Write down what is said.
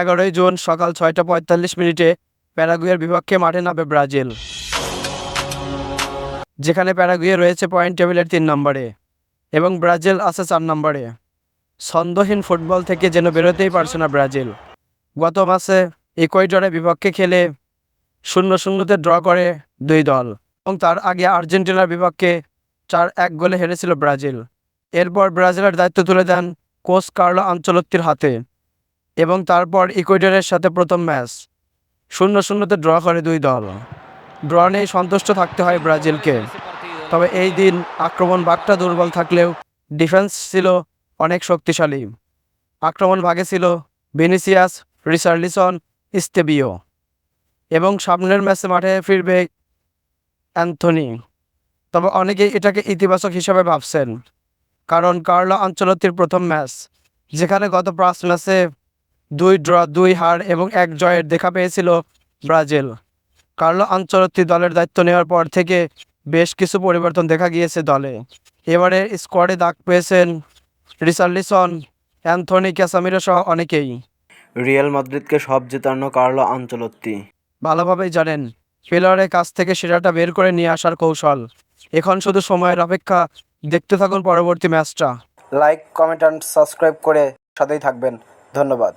এগারোই জুন সকাল ছয়টা পঁয়তাল্লিশ মিনিটে প্যারাগুয়ের বিপক্ষে মাঠে নামে ব্রাজিল। যেখানে প্যারাগুয়ে রয়েছে পয়েন্ট টেবিলের তিন নম্বরে এবং ব্রাজিল আছে চার নম্বরে। ছন্দহীন ফুটবল থেকে যেন বেরোতেই পারছে না ব্রাজিল। গত মাসে ইকুয়েডরের বিপক্ষে খেলে শূন্য শূন্যতে ড্র করে দুই দল এবং তার আগে আর্জেন্টিনার বিপক্ষে চার এক গোলে হেরেছিল ব্রাজিল। এরপর ব্রাজিলের দায়িত্ব তুলে দেন কোচ কার্লো আঞ্চলত্তির হাতে। এবং তারপর ইকুয়েডরের সাথে প্রথম ম্যাচ। শূন্য শূন্যতে ড্র করে দুই দল। ড্র নেই সন্তুষ্ট থাকতে হয় ব্রাজিলকে। তবে এই দিন আক্রমণ ভাগটা দুর্বল থাকলেও ডিফেন্স ছিল অনেক শক্তিশালী। আক্রমণ ভাগে ছিল ভিনিসিয়াস রিসার্লিসন ইস্তেবিও এবং সামনের ম্যাচে মাঠে ফিরবে অ্যান্থনি। তবে অনেকেই এটাকে ইতিবাচক হিসাবে ভাবছেন। কারণ কার্লো আঞ্চলতির প্রথম ম্যাচ, যেখানে গত পাঁচ ম্যাচে দুই ড্র দুই হার এবং এক জয়ের দেখা পেয়েছিল ব্রাজিল। কার্লো আঞ্চলতি দলের দায়িত্ব নেওয়ার পর থেকে বেশ কিছু পরিবর্তন দেখা গিয়েছে দলে। এবারে স্কোয়াডে দাগ পেয়েছেন রিসার্লিসন অ্যান্থনি ক্যাসামিরো সহ অনেকেই। রিয়াল মাদ্রিদকে সব জেতানো কার্লো আঞ্চলত্তি ভালোভাবেই জানেন প্লেয়ারের কাছ থেকে সেরাটা বের করে নিয়ে আসার কৌশল। এখন শুধু সময়ের অপেক্ষা দেখতে থাকুন পরবর্তী ম্যাচটা। লাইক কমেন্ট অ্যান্ড সাবস্ক্রাইব করে সাথেই থাকবেন। ধন্যবাদ।